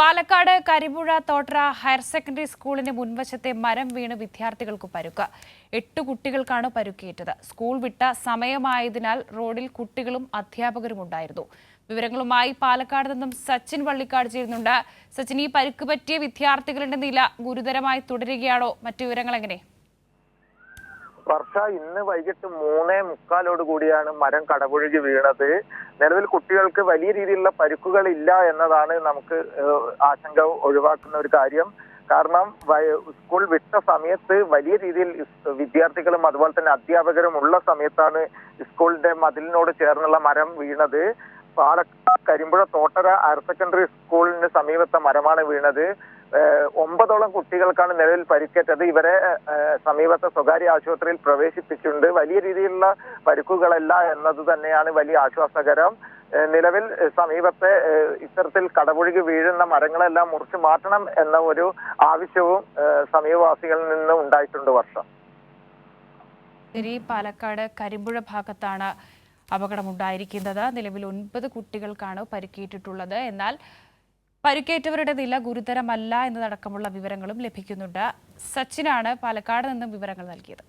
Palakkad Karipuzha Thottara higher secondary സ്കൂളിന് മുൻവശത്തെ മരം വീണ് വിദ്യാർത്ഥികൾക്ക് പരുക്ക്. എട്ട് കുട്ടികൾക്കാണ് പരുക്കേറ്റത്. സ്കൂൾ വിട്ട സമയമായതിനാൽ റോഡിൽ കുട്ടികളും അധ്യാപകരും ഉണ്ടായിരുന്നു. വിവരങ്ങളുമായി പാലക്കാട് നിന്നും സച്ചിൻ വള്ളിക്കാട് ചേരുന്നുണ്ട്. സച്ചിൻ ഈ പരുക്ക് പറ്റിയ വിദ്യാർത്ഥികളുടെ നില ഗുരുതരമായി തുടരുകയാണോ? മറ്റു വിവരങ്ങൾ എങ്ങനെ? വർഷ ഇന്ന് വൈകിട്ട് മൂന്നേ മുക്കാലോട് കൂടിയാണ് മരം കടപുഴകി വീണത്. നിലവിൽ കുട്ടികൾക്ക് വലിയ രീതിയിലുള്ള പരുക്കുകൾ ഇല്ല എന്നതാണ് നമുക്ക് ആശങ്ക ഒഴിവാക്കുന്ന ഒരു കാര്യം. കാരണം സ്കൂൾ വിട്ട സമയത്ത് വലിയ രീതിയിൽ വിദ്യാർത്ഥികളും അതുപോലെ തന്നെ അധ്യാപകരും ഉള്ള സമയത്താണ് സ്കൂളിന്റെ മതിലിനോട് ചേർന്നുള്ള മരം വീണത്. പാലക്കാട് കരിമ്പുഴ തോട്ടര ഹയർ സെക്കൻഡറി സ്കൂളിന് സമീപത്തെ മരമാണ് വീണത്. ഒമ്പതോളം കുട്ടികൾക്കാണ് നിലവിൽ പരിക്കേറ്റത്. ഇവരെ സമീപത്തെ സ്വകാര്യ ആശുപത്രിയിൽ പ്രവേശിപ്പിച്ചിട്ടുണ്ട്. വലിയ രീതിയിലുള്ള പരിക്കുകളല്ല എന്നത് തന്നെയാണ് വലിയ ആശ്വാസകരം. നിലവിൽ സമീപത്തെ ഇത്തരത്തിൽ കടപുഴകി വീഴുന്ന മരങ്ങളെല്ലാം മുറിച്ചു മാറ്റണം എന്ന ഒരു ആവശ്യവും സമീപവാസികളിൽ നിന്ന് ഉണ്ടായിട്ടുണ്ട് വർഷം. ശരി പാലക്കാട് കരിമ്പുഴ ഭാഗത്താണ് അപകടമുണ്ടായിരിക്കുന്നത്. നിലവിൽ ഒൻപത് കുട്ടികൾക്കാണ് പരിക്കേറ്റിട്ടുള്ളത്. എന്നാൽ പരിക്കേറ്റവരുടെ നില ഗുരുതരമല്ല എന്നതടക്കമുള്ള വിവരങ്ങളും ലഭിക്കുന്നുണ്ട്. സച്ചിനാണ് പാലക്കാട് നിന്നും വിവരങ്ങൾ നൽകിയത്.